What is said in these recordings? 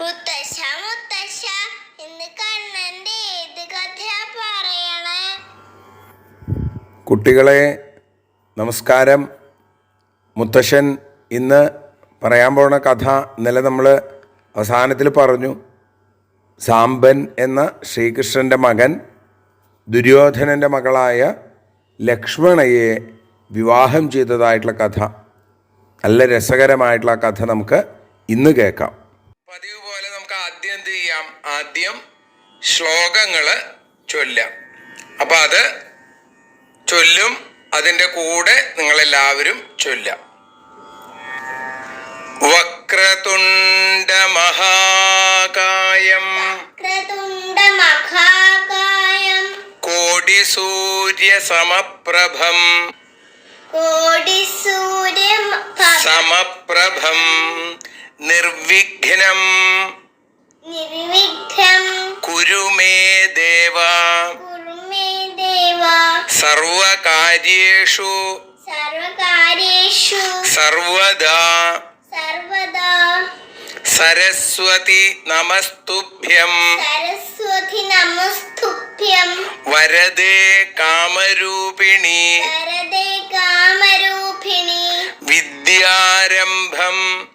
മുത്തശ്ശ മുത്തശ്ശ ഇന്ന് കണ്ണന്റെ ഏത് കഥയാ പറയണേ? കുട്ടികളെ നമസ്കാരം. മുത്തശ്ശൻ ഇന്ന് പറയാൻ പോണ കഥ ഇന്നലെ നമ്മൾ അവസാനത്തിൽ പറഞ്ഞു. സാമ്പൻ എന്ന ശ്രീകൃഷ്ണന്റെ മകൻ ദുര്യോധനന്റെ മകളായ ലക്ഷ്മണയെ വിവാഹം ചെയ്തതായിട്ടുള്ള കഥ. നല്ല രസകരമായിട്ടുള്ള കഥ നമുക്ക് ഇന്ന് കേൾക്കാം. പതിവ് പോലെ നമുക്ക് ആദ്യം എന്ത് ചെയ്യാം ആദ്യം ശ്ലോകങ്ങൾ ചൊല്ലാം. അപ്പം അത് ചൊല്ലും അതിന്റെ കൂടെ നിങ്ങളെല്ലാവരും ചൊല്ലാം. വക്രതുണ്ട മഹാകായം കോടി സൂര്യ സമപ്രഭം കോടി സൂര്യ സമപ്രഭം. നിർവിഘ്നം. സർവകാര്യേഷു സർവകാര്യേഷു. സർവദാ. സർവദാ. സരസ്വതി നമസ്തുഭ്യം. സരസ്വതി നമസ്തുഭ്യം. വരദേ കാമരൂപിണി. വരദേ കാമരൂപിണി. വിദ്യാരംഭം.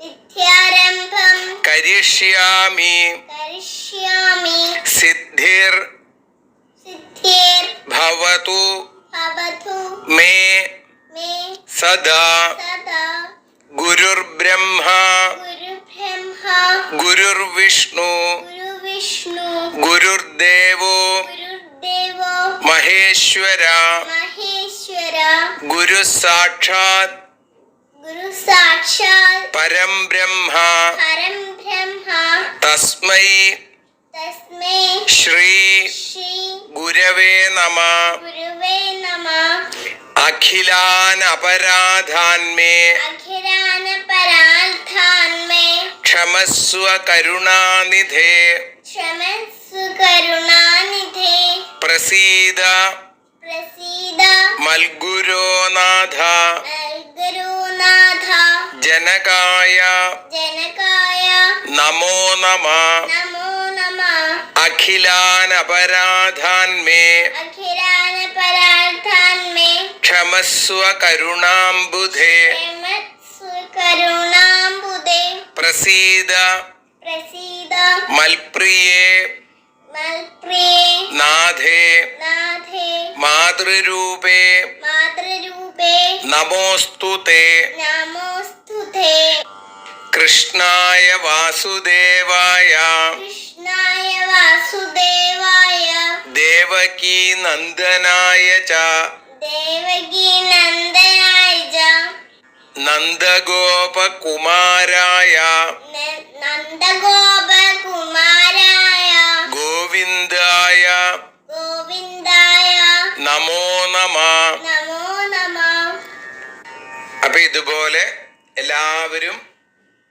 വിദ്യാരംഭം. കരിഷ്യാമി. കരിഷ്യാമി. സിദ്ധിർ സദാ ഗുരുർബ്രഹ്മ ഗുരുർവിഷ്ണു ഗുരുദേവോ മഹേശ്വര ഗുരു സാക്ഷാത് ഗുരു സാക്ഷാത് പരം ബ്രഹ്മ പരം ബ്രഹ്മ തസ്മൈ തസ്മൈ ശ്രീ ശ്രീ ഗുരവേ നമ ഗുരുവേ നമ അഖിലാൻ പരാർത്ഥാന്മേ ക്ഷമസ്വ കരുണാനിധേ. പ്രസീദ. മൽഗുരോനാഥ. ഗുരുനാഥ ജനകായ. നമോ നമ. അഖിലാൻ അപരാധാൻമേ അഖിരാന പരാർത്ഥാന്മേ ക്ഷമസ്വ കരുണാംബുധേ. കരുണാംബുദേ പ്രസീദ. പ്രസീദ. മൽപ്രിയേ. മൽപ്രിയേ. നാഥേ. നാഥേ. മാതൃരൂപേ. മാതൃരൂപേ. നമോസ്തുതേ. നമോസ്തുതേ. കൃഷ്ണായ വാസുദേവായ. കൃഷ്ണായ വാസുദേവായ. ദേവകി നന്ദനായ ച. നന്ദഗോപകുമാരായ. നന്ദഗോപകുമാരായ. ഗോവിന്ദായ. ഗോവിന്ദായ. നമോ നമ. നമോ നമ. അപ്പൊ ഇതുപോലെ എല്ലാവരും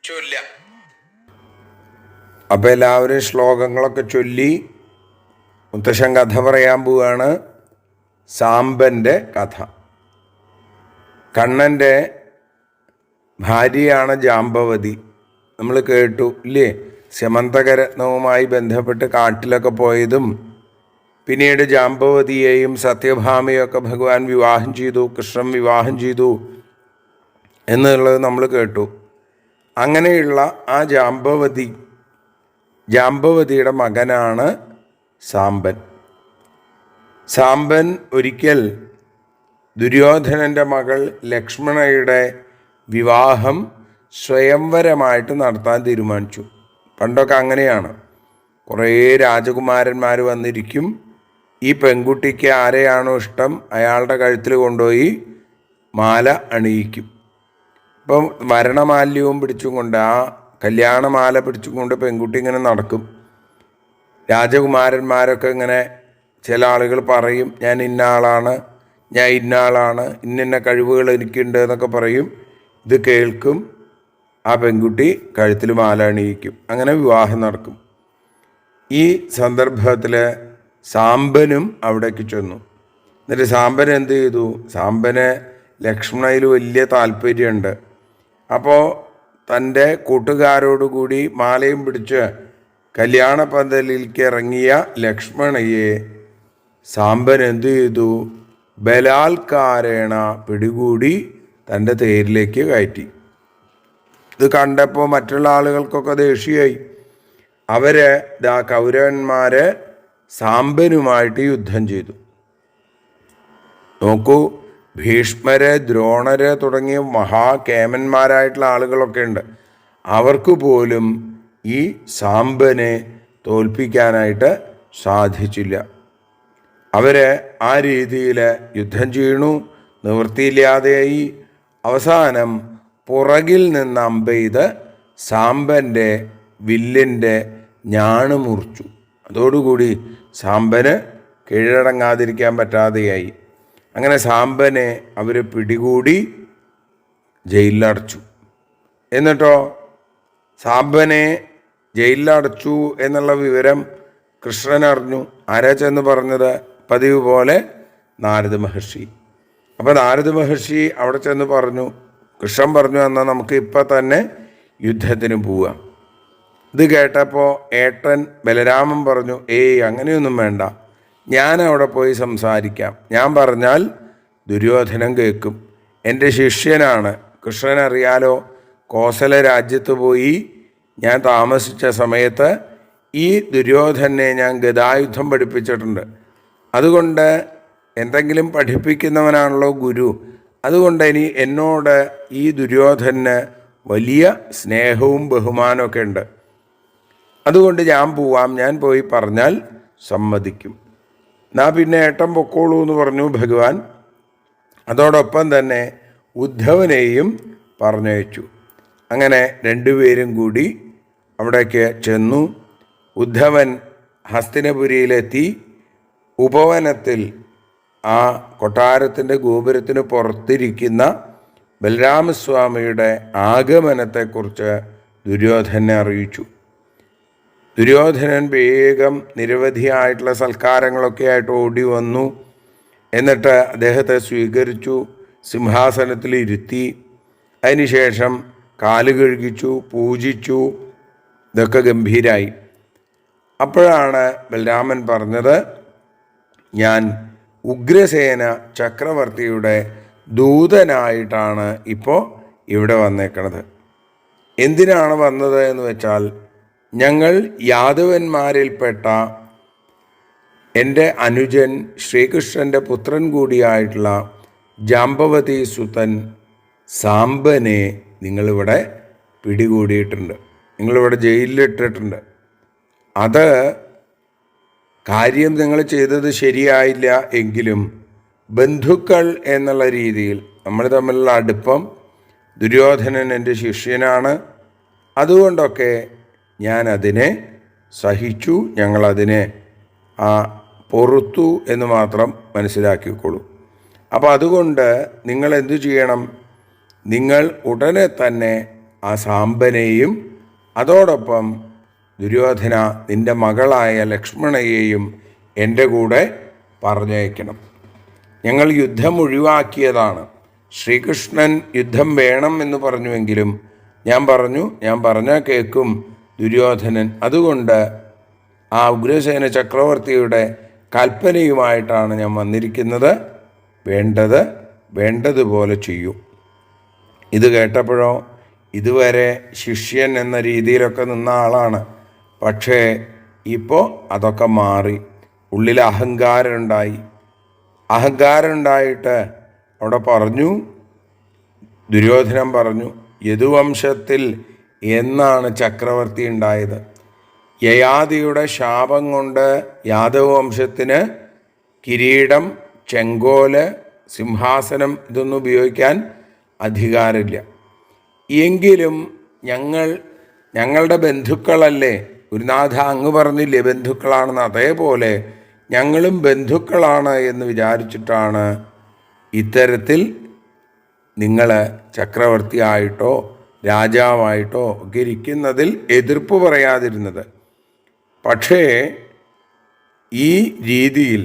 ചൊല്ല. അപ്പൊ എല്ലാവരും ശ്ലോകങ്ങളൊക്കെ ചൊല്ലി മുത്തശ്ശൻ കഥ പറയാൻ പോവാണ്. സാമ്പന്റെ കഥ. കണ്ണന്റെ ഭാര്യയാണ് ജാമ്പവതി. നമ്മൾ കേട്ടു ഇല്ലേ? ശമന്തകരത്നവുമായി ബന്ധപ്പെട്ട് കാട്ടിലൊക്കെ പോയതും പിന്നീട് ജാമ്പവതിയെയും സത്യഭാമയൊക്കെ ഭഗവാൻ വിവാഹം ചെയ്തു കൃഷ്ണൻ വിവാഹം ചെയ്തു എന്നുള്ളത് നമ്മൾ കേട്ടു. അങ്ങനെയുള്ള ആ ജാമ്പവതി ജാമ്പവതിയുടെ മകനാണ് സാമ്പൻ. സാമ്പൻ ഒരിക്കൽ ദുര്യോധനന്റെ മകൾ ലക്ഷ്മണയുടെ വിവാഹം സ്വയംവരമായിട്ട് നടത്താൻ തീരുമാനിച്ചു. പണ്ടൊക്കെ അങ്ങനെയാണ്. കുറേ രാജകുമാരന്മാർ വന്നിരിക്കും. ഈ പെൺകുട്ടിക്ക് ആരെയാണോ ഇഷ്ടം അയാളുടെ കഴുത്തിൽ കൊണ്ടുപോയി മാല അണിയിക്കും. ഇപ്പം വരണമാല്യവും പിടിച്ചും കൊണ്ട് ആ കല്യാണമാല പിടിച്ചും കൊണ്ട് പെൺകുട്ടി ഇങ്ങനെ നടക്കും. രാജകുമാരന്മാരൊക്കെ ഇങ്ങനെ ചില ആളുകൾ പറയും ഞാൻ ഇന്ന ആളാണ് ഞാൻ ഇന്ന ആളാണ് ഇന്നിന്ന കഴിവുകൾ എനിക്കുണ്ട് എന്നൊക്കെ പറയും. ഇത് കേൾക്കും. ആ പെൺകുട്ടി കഴുത്തിൽ മാല അണിയിക്കും അങ്ങനെ വിവാഹം നടക്കും. ഈ സന്ദർഭത്തിൽ സാമ്പനും അവിടേക്ക് ചെന്നു. എന്നിട്ട് സാമ്പൻ എന്ത് ചെയ്തു? സാമ്പന് ലക്ഷ്മണയിൽ വലിയ താല്പര്യമുണ്ട്. അപ്പോൾ തന്റെ കൂട്ടുകാരോടുകൂടി മാലയും പിടിച്ച് കല്യാണ പന്തലിലേക്ക് ഇറങ്ങിയ ലക്ഷ്മണയെ സാമ്പൻ എന്തു ചെയ്തു ബലാത്കാരേണ പിടികൂടി തന്റെ തേരിലേക്ക് കയറ്റി. ഇത് കണ്ടപ്പോൾ മറ്റുള്ള ആളുകൾക്കൊക്കെ ദേഷ്യമായി. അവരെ ദാ കൗരവന്മാരെ സാമ്പനുമായിട്ട് യുദ്ധം ചെയ്തു. നോക്കൂ ഭീഷ്മര് ദ്രോണര് തുടങ്ങിയ മഹാകേമന്മാരായിട്ടുള്ള ആളുകളൊക്കെ ഉണ്ട്. അവർക്ക് പോലും ഈ സാമ്പനെ തോൽപ്പിക്കാനായിട്ട് സാധിച്ചില്ല. അവർ ആ രീതിയിൽ യുദ്ധം ചെയ്യണു. നിവൃത്തിയില്ലാതെയായി. അവസാനം പുറകിൽ നിന്ന് അമ്പെയ്ത് സാമ്പന്റെ വില്ലിന്റെ ഞാണ് മുറിച്ചു. അതോടുകൂടി സാമ്പന് കീഴടങ്ങാതിരിക്കാൻ പറ്റാതെയായി. അങ്ങനെ സാമ്പനെ അവർ പിടികൂടി ജയിലിലടച്ചു. എന്നിട്ടോ? സാമ്പനെ ജയിലിലടച്ചു എന്നുള്ള വിവരം കൃഷ്ണൻ അറിഞ്ഞു ആരാ ചെന്ന് പറഞ്ഞത്? പതിവ് പോലെ നാരദ മഹർഷി. അപ്പോൾ നാരദ മഹർഷി അവിടെ ചെന്ന് പറഞ്ഞു കൃഷ്ണൻ പറഞ്ഞു എന്നാൽ നമുക്ക് ഇപ്പം തന്നെ യുദ്ധത്തിന് പോവാം. ഇത് കേട്ടപ്പോൾ ഏട്ടൻ ബലരാമൻ പറഞ്ഞു ഏയ് അങ്ങനെയൊന്നും വേണ്ട. ഞാൻ അവിടെ പോയി സംസാരിക്കാം. ഞാൻ പറഞ്ഞാൽ ദുര്യോധനം കേൾക്കും. എന്റെ ശിഷ്യനാണ്. കൃഷ്ണൻ അറിയാലോ കോസല രാജ്യത്ത് പോയി ഞാൻ താമസിച്ച സമയത്ത് ഈ ദുര്യോധനെ ഞാൻ ഗതായുദ്ധം പഠിപ്പിച്ചിട്ടുണ്ട്. അതുകൊണ്ട് എന്തെങ്കിലും പഠിപ്പിക്കുന്നവനാണല്ലോ ഗുരു. അതുകൊണ്ട് ഇനി എന്നോട് ഈ ദുര്യോധന് വലിയ സ്നേഹവും ബഹുമാനമൊക്കെ ഉണ്ട്. അതുകൊണ്ട് ഞാൻ പോവാം. ഞാൻ പോയി പറഞ്ഞാൽ സമ്മതിക്കും. എന്നാ പിന്നെ ഏട്ടൻ പൊക്കോളൂ എന്ന് പറഞ്ഞു ഭഗവാൻ. അതോടൊപ്പം തന്നെ ഉദ്ധവനെയും പറഞ്ഞയച്ചു. അങ്ങനെ രണ്ടുപേരും കൂടി അവിടേക്ക് ചെന്നു. ഉദ്ധവൻ ഹസ്തിനപുരിയിലെത്തി. ഉപവനത്തിൽ ആ കൊട്ടാരത്തിന്റെ ഗോപുരത്തിന് പുറത്തിരിക്കുന്ന ബലരാമസ്വാമിയുടെ ആഗമനത്തെക്കുറിച്ച് ദുര്യോധനെ അറിയിച്ചു. ദുര്യോധനൻ വേഗം നിരവധിയായിട്ടുള്ള സൽക്കാരങ്ങളൊക്കെ ആയിട്ട് ഓടി വന്നു. എന്നിട്ട് അദ്ദേഹത്തെ സ്വീകരിച്ചു സിംഹാസനത്തിൽ ഇരുത്തി. അതിനുശേഷം കാൽ കഴുകിച്ചു പൂജിച്ചു. ഇതൊക്കെ ഗംഭീരായി. അപ്പോഴാണ് ബലരാമൻ പറഞ്ഞത് ഞാൻ ഉഗ്രസേന ചക്രവർത്തിയുടെ ദൂതനായിട്ടാണ് ഇപ്പോൾ ഇവിടെ വന്നേക്കണത്. എന്തിനാണ് വന്നത് എന്ന് വെച്ചാൽ ഞങ്ങൾ യാദവന്മാരിൽപ്പെട്ട എന്റെ അനുജൻ ശ്രീകൃഷ്ണന്റെ പുത്രൻ കൂടിയായിട്ടുള്ള ജാമ്പവതി സുതൻ സാമ്പനെ നിങ്ങളിവിടെ പിടികൂടിയിട്ടുണ്ട്. നിങ്ങളിവിടെ ജയിലിലിട്ടിട്ടുണ്ട്. അത് കാര്യം നിങ്ങൾ ചെയ്തത് ശരിയായില്ല എങ്കിലും ബന്ധുക്കൾ എന്നുള്ള രീതിയിൽ നമ്മൾ തമ്മിലുള്ള അടുപ്പം ദുര്യോധനൻ എന്റെ ശിഷ്യനാണ്. അതുകൊണ്ടൊക്കെ ഞാൻ അതിനെ സഹിച്ചു ഞങ്ങളതിനെ ആ പൊറുത്തു എന്ന് മാത്രം മനസ്സിലാക്കിക്കോളൂ. അപ്പോൾ അതുകൊണ്ട് നിങ്ങൾ എന്തു ചെയ്യണം? നിങ്ങൾ ഉടനെ തന്നെ ആ സാമ്പനെയും അതോടൊപ്പം ദുര്യോധന നിന്റെ മകളായ ലക്ഷ്മണയെയും എന്റെ കൂടെ പറഞ്ഞയക്കണം. ഞങ്ങൾ യുദ്ധം ഒഴിവാക്കിയതാണ്. ശ്രീകൃഷ്ണൻ യുദ്ധം വേണം എന്ന് പറഞ്ഞുവെങ്കിലും ഞാൻ പറഞ്ഞു ഞാൻ പറഞ്ഞാൽ കേൾക്കും ദുര്യോധനൻ. അതുകൊണ്ട് ആ ഉഗ്രസേന ചക്രവർത്തിയുടെ കൽപ്പനയുമായിട്ടാണ് ഞാൻ വന്നിരിക്കുന്നത്. വേണ്ടത് വേണ്ടതുപോലെ ചെയ്യൂ. ഇത് കേട്ടപ്പോഴോ ഇതുവരെ ശിഷ്യൻ എന്ന രീതിയിലൊക്കെ നിന്ന ആളാണ്. പക്ഷേ ഇപ്പോൾ അതൊക്കെ മാറി. ഉള്ളിൽ അഹങ്കാരം ഉണ്ടായി അഹങ്കാരം ഉണ്ടായിട്ട് അവിടെ പറഞ്ഞു ദുര്യോധനൻ പറഞ്ഞു യദുവംശത്തിൽ എന്നാണ് ചക്രവർത്തി ഉണ്ടായത്? യയാദിയുടെ ശാപം കൊണ്ട് യാദവ വംശത്തിന് കിരീടം ചെങ്കോൽ സിംഹാസനം ഇതൊന്നും ഉപയോഗിക്കാൻ അധികാരമില്ല. എങ്കിലും ഞങ്ങൾ ഞങ്ങളുടെ ബന്ധുക്കളല്ലേ ഗുരുനാഥ അങ്ങ് പറഞ്ഞില്ലേ ബന്ധുക്കളാണെന്ന്. അതേപോലെ ഞങ്ങളും ബന്ധുക്കളാണ് എന്ന് വിചാരിച്ചിട്ടാണ് ഇത്തരത്തിൽ നിങ്ങൾ ചക്രവർത്തിയായിട്ടോ രാജാവായിട്ടോ ഒക്കെ ഇരിക്കുന്നതിൽ എതിർപ്പ് പറയാതിരുന്നത്. പക്ഷേ ഈ രീതിയിൽ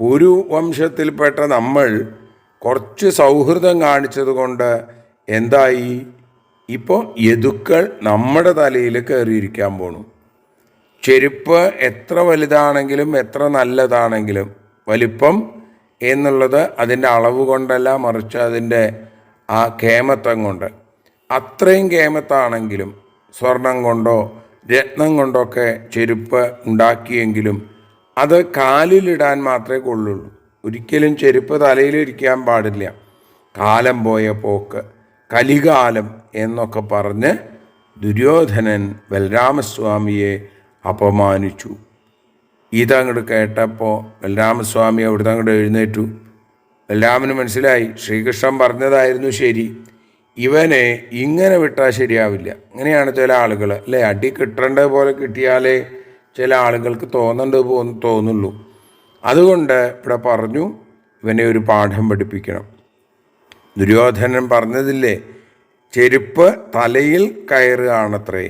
പുരു വംശത്തിൽപ്പെട്ട നമ്മൾ കുറച്ച് സൗഹൃദം കാണിച്ചതുകൊണ്ട് എന്തായി? ഇപ്പോൾ യദുക്കൾ നമ്മുടെ തലയിൽ കയറിയിരിക്കാൻ പോണു. ചെരുപ്പ് എത്ര വലുതാണെങ്കിലും എത്ര നല്ലതാണെങ്കിലും വലിപ്പം എന്നുള്ളത് അതിന്റെ അളവ് കൊണ്ടല്ല മറിച്ച് അതിന്റെ ആ കേമത്തം കൊണ്ട്. അത്രയും കേമത്താണെങ്കിലും സ്വർണം കൊണ്ടോ രത്നം കൊണ്ടൊക്കെ ചെരുപ്പ് ഉണ്ടാക്കിയെങ്കിലും അത് കാലിലിടാൻ മാത്രമേ കൊള്ളുള്ളൂ. ഒരിക്കലും ചെരുപ്പ് തലയിലിരിക്കാൻ പാടില്ല. കാലം പോയ പോക്ക്. കലികാലം എന്നൊക്കെ പറഞ്ഞ് ദുര്യോധനൻ ബലരാമസ്വാമിയെ അപമാനിച്ചു. ഇതങ്ങോട്ട് കേട്ടപ്പോൾ ബലരാമസ്വാമി അവിടുന്ന് അങ്ങോട്ട് എഴുന്നേറ്റു. ബലരാമന് മനസ്സിലായി ശ്രീകൃഷ്ണൻ പറഞ്ഞതായിരുന്നു ശരി. ഇവനെ ഇങ്ങനെ വിട്ടാൽ ശരിയാവില്ല. ഇങ്ങനെയാണ് ചില ആളുകൾ അല്ലേ? അടി കിട്ടേണ്ടത് പോലെ കിട്ടിയാലേ ചില ആളുകൾക്ക് തോന്നേണ്ടത് പോ തോന്നുള്ളൂ. അതുകൊണ്ട് ഇവിടെ പറഞ്ഞു ഇവനെ ഒരു പാഠം പഠിപ്പിക്കണം. ദുര്യോധനൻ പറഞ്ഞതില്ലേ? ചെരുപ്പ് തലയിൽ കയറുകയാണത്രേ.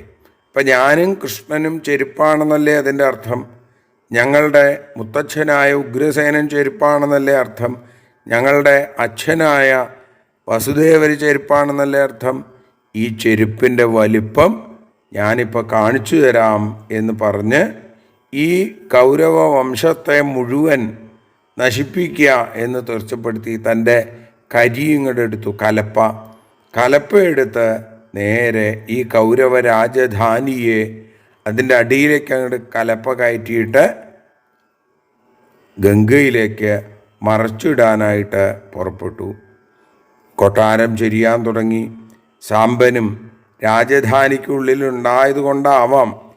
ഇപ്പം ഞാനും കൃഷ്ണനും ചെരുപ്പാണെന്നല്ലേ അതിന്റെ അർത്ഥം? ഞങ്ങളുടെ മുത്തച്ഛനായ ഉഗ്രസേനൻ ചെരുപ്പാണെന്നല്ലേ അർത്ഥം? ഞങ്ങളുടെ അച്ഛനായ വസുദേവർ ചെരുപ്പാണെന്നല്ലേ അർത്ഥം? ഈ ചെരുപ്പിന്റെ വലിപ്പം ഞാനിപ്പോൾ കാണിച്ചു തരാം എന്ന് പറഞ്ഞ് ഈ കൗരവ വംശത്തെ മുഴുവൻ നശിപ്പിക്കുക എന്ന് തീർച്ചപ്പെടുത്തി തന്റെ കരി എടുത്തു കലപ്പ. കലപ്പ എടുത്ത് നേരെ ഈ കൗരവ രാജധാനിയെ അതിന്റെ അടിയിലേക്ക് അങ്ങോട്ട് കലപ്പ കയറ്റിയിട്ട് ഗംഗയിലേക്ക് മറച്ചിടാനായിട്ട് പുറപ്പെട്ടു. കൊട്ടാരം ചെരിയാൻ തുടങ്ങി. സാമ്പനും രാജധാനിക്കുള്ളിൽ ഉണ്ടായതുകൊണ്ടാവാം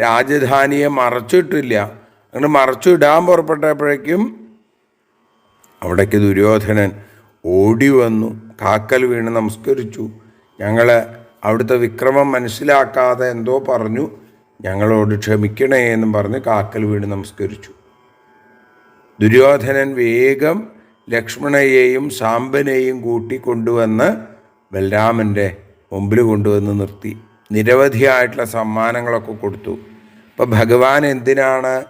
രാജധാനിയെ മറച്ചിട്ടില്ല. അങ്ങനെ മറച്ചിടാൻ പുറപ്പെട്ടപ്പോഴേക്കും അവിടേക്ക് ദുര്യോധനൻ ഓടി വന്നു. കാക്കൽ വീണ് നമസ്കരിച്ചു. ഞങ്ങൾ അവിടുത്തെ വിക്രമം മനസ്സിലാക്കാതെ എന്തോ പറഞ്ഞു. ഞങ്ങളോട് ക്ഷമിക്കണേ എന്നും പറഞ്ഞ് കാക്കൽ വീണ് നമസ്കരിച്ചു. ദുര്യോധനൻ വേഗം ലക്ഷ്മണയെയും സാമ്പനെയും കൂട്ടിക്കൊണ്ടുവന്ന് ബലരാമന്റെ മുമ്പിൽ കൊണ്ടുവന്ന് നിർത്തി. നിരവധിയായിട്ടുള്ള സമ്മാനങ്ങളൊക്കെ കൊടുത്തു. ഇപ്പം ഭഗവാൻ എന്തിനാണ്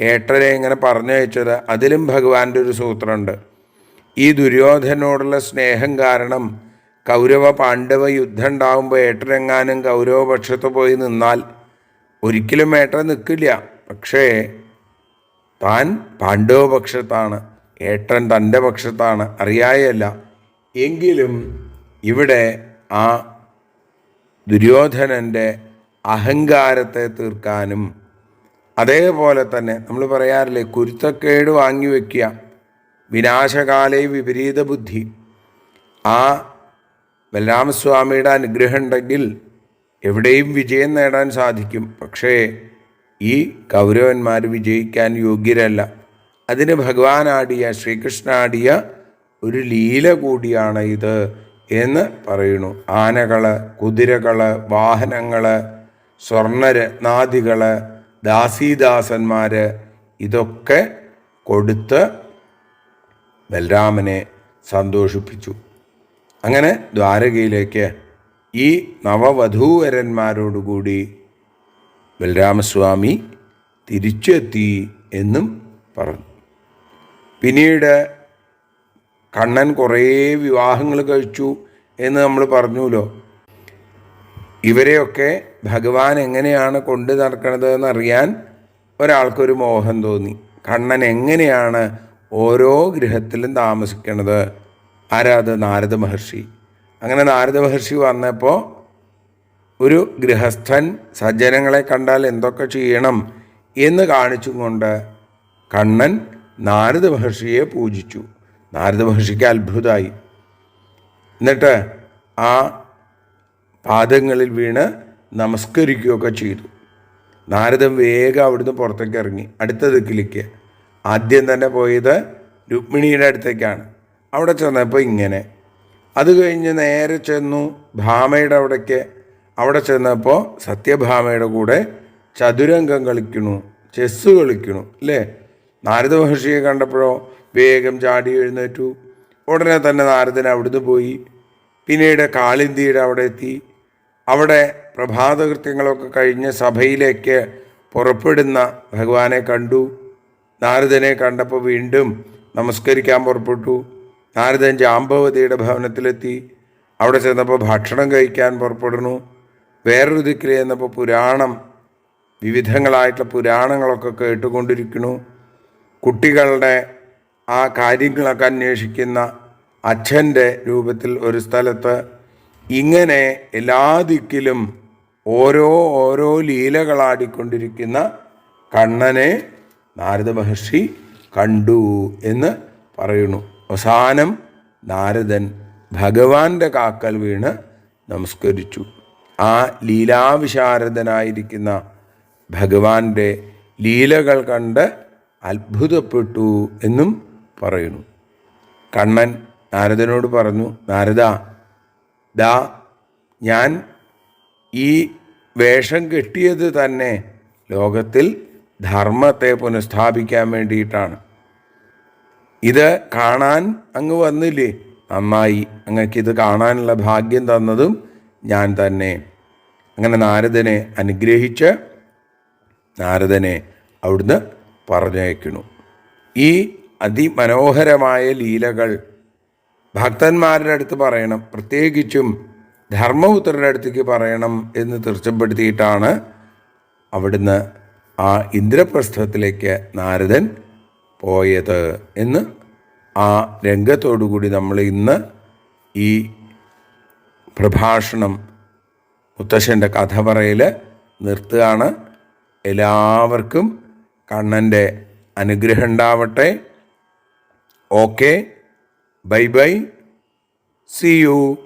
ഏട്ടരെ ഇങ്ങനെ പറഞ്ഞയച്ചത്? അതിലും ഭഗവാന്റെ ഒരു സൂത്രമുണ്ട്. ഈ ദുര്യോധനോടുള്ള സ്നേഹം കാരണം കൗരവ പാണ്ഡവ യുദ്ധം ഉണ്ടാകുമ്പോൾ ഏട്ടനെങ്ങാനും കൗരവപക്ഷത്ത് പോയി നിന്നാൽ ഒരിക്കലും ഏട്ടൻ നിൽക്കില്ല. പക്ഷേ താൻ പാണ്ഡവ പക്ഷത്താണ് ഏട്ടൻ തന്റെ പക്ഷത്താണ്. അറിയായല്ല. എങ്കിലും ഇവിടെ ആ ദുര്യോധനന്റെ അഹങ്കാരത്തെ തീർക്കാനും അതേപോലെ തന്നെ നമ്മൾ പറയാറില്ലേ കുരുത്തക്കേട് വാങ്ങി വയ്ക്കുക വിനാശകാലേ വിപരീത ബുദ്ധി ആ ബലരാമസ്വാമിയുടെ അനുഗ്രഹം ഉണ്ടെങ്കിൽ എവിടെയും വിജയം നേടാൻ സാധിക്കും. പക്ഷേ ഈ കൗരവന്മാർ വിജയിക്കാൻ യോഗ്യരല്ല. അതിന് ഭഗവാൻ ആടിയ ശ്രീകൃഷ്ണ ആടിയ ഒരു ലീല കൂടിയാണ് ഇത് എന്ന് പറയുന്നു. ആനകൾ കുതിരകൾ വാഹനങ്ങൾ സ്വർണരത്നാദികൾ ദാസീദാസന്മാർ ഇതൊക്കെ കൊടുത്ത് ബലരാമനെ സന്തോഷിപ്പിച്ചു. അങ്ങനെ ദ്വാരകയിലേക്ക് ഈ നവവധൂവരന്മാരോടുകൂടി ബലരാമസ്വാമി തിരിച്ചെത്തി എന്നും പറഞ്ഞു. പിന്നീട് കണ്ണൻ കുറേ വിവാഹങ്ങൾ കഴിച്ചു എന്ന് നമ്മൾ പറഞ്ഞുല്ലോ ഇവരെയൊക്കെ ഭഗവാൻ എങ്ങനെയാണ് കൊണ്ടു നടക്കണത് എന്നറിയാൻ ഒരാൾക്കൊരു മോഹം തോന്നി. കണ്ണൻ എങ്ങനെയാണ് ഓരോ ഗൃഹത്തിലും താമസിക്കണത് ആരാത് നാരദ മഹർഷി. അങ്ങനെ നാരദ മഹർഷി വന്നപ്പോൾ ഒരു ഗൃഹസ്ഥൻ സജ്ജനങ്ങളെ കണ്ടാൽ എന്തൊക്കെ ചെയ്യണം എന്ന് കാണിച്ചും കൊണ്ട് കണ്ണൻ നാരദ മഹർഷിയെ പൂജിച്ചു. നാരദ മഹർഷിക്ക് അത്ഭുതമായി. എന്നിട്ട് ആ പാദങ്ങളിൽ വീണ് നമസ്കരിക്കുകയൊക്കെ ചെയ്തു. നാരദം വേഗം അവിടുന്ന് പുറത്തേക്ക് ഇറങ്ങി. അടുത്ത ദിക്കിലേക്ക്. ആദ്യം തന്നെ പോയത് രുക്മിണിയുടെ അടുത്തേക്കാണ്. അവിടെ ചെന്നപ്പോൾ ഇങ്ങനെ. അത് കഴിഞ്ഞ് നേരെ ചെന്നു ഭാമയുടെ അവിടേക്ക്. അവിടെ ചെന്നപ്പോൾ സത്യഭാമയുടെ കൂടെ ചതുരംഗം കളിക്കണു ചെസ്സ് കളിക്കണു അല്ലേ? നാരദ മഹർഷിയെ കണ്ടപ്പോഴോ വേഗം ചാടി എഴുന്നേറ്റു. ഉടനെ തന്നെ നാരദൻ അവിടുന്ന് പോയി. പിന്നീട് കാളിന്തിയുടെ അവിടെ എത്തി. അവിടെ പ്രഭാതകൃത്യങ്ങളൊക്കെ കഴിഞ്ഞ് സഭയിലേക്ക് പുറപ്പെടുന്ന ഭഗവാനെ കണ്ടു. നാരദനെ കണ്ടപ്പോൾ വീണ്ടും നമസ്കരിക്കാൻ പുറപ്പെട്ടു. നാരദൻ ജാമ്പവതിയുടെ ഭവനത്തിലെത്തി. അവിടെ ചെന്നപ്പോൾ ഭക്ഷണം കഴിക്കാൻ പുറപ്പെടുന്നു. വേറൊരു ദിക്കിൽ ചെന്നപ്പോൾ പുരാണം വിവിധങ്ങളായിട്ടുള്ള പുരാണങ്ങളൊക്കെ കേട്ടുകൊണ്ടിരിക്കുന്നു. കുട്ടികളുടെ ആ കാര്യങ്ങളൊക്കെ അന്വേഷിക്കുന്ന അച്ഛന്റെ രൂപത്തിൽ ഒരു സ്ഥലത്ത് ഇങ്ങനെ എല്ലാ ദിക്കിലും ഓരോ ഓരോ ലീലകളാടിക്കൊണ്ടിരിക്കുന്ന കണ്ണനെ നാരദ മഹർഷി കണ്ടു എന്ന് പറയുന്നു. അവസാനം നാരദൻ ഭഗവാന്റെ കാക്കൽ വീണ് നമസ്കരിച്ചു. ആ ലീലാവിശാരദനായിരിക്കുന്ന ഭഗവാന്റെ ലീലകൾ കണ്ട് അത്ഭുതപ്പെട്ടു എന്നും പറയുന്നു. കണ്ണൻ നാരദനോട് പറഞ്ഞു നാരദ ദാ ഞാൻ ഈ വേഷം കെട്ടിയത് തന്നെ ലോകത്തിൽ ധർമ്മത്തെ പുനഃസ്ഥാപിക്കാൻ വേണ്ടിയിട്ടാണ്. ഇത് കാണാൻ അങ്ങ് വന്നില്ലേ? നന്നായി. അങ്ങക്ക് ഇത് കാണാനുള്ള ഭാഗ്യം തന്നതും ഞാൻ തന്നെ. അങ്ങനെ നാരദനെ അനുഗ്രഹിച്ച് നാരദനെ അവിടുന്ന് പറഞ്ഞയക്കുന്നു. ഈ അതിമനോഹരമായ ലീലകൾ ഭക്തന്മാരുടെ അടുത്ത് പറയണം. പ്രത്യേകിച്ചും ധർമ്മപുത്രരുടെ അടുത്തേക്ക് പറയണം എന്ന് തീർച്ചപ്പെടുത്തിയിട്ടാണ് അവിടുന്ന് ആ ഇന്ദ്രപ്രസ്ഥത്തിലേക്ക് നാരദൻ പോയത് എന്ന് ആ രംഗത്തോടുകൂടി നമ്മൾ ഇന്ന് ഈ പ്രഭാഷണം മുത്തശ്ശന്റെ കഥ പറയൽ നിർത്തുകയാണ്. എല്ലാവർക്കും കണ്ണന്റെ അനുഗ്രഹം ഉണ്ടാവട്ടെ. Okay. Bye bye. See you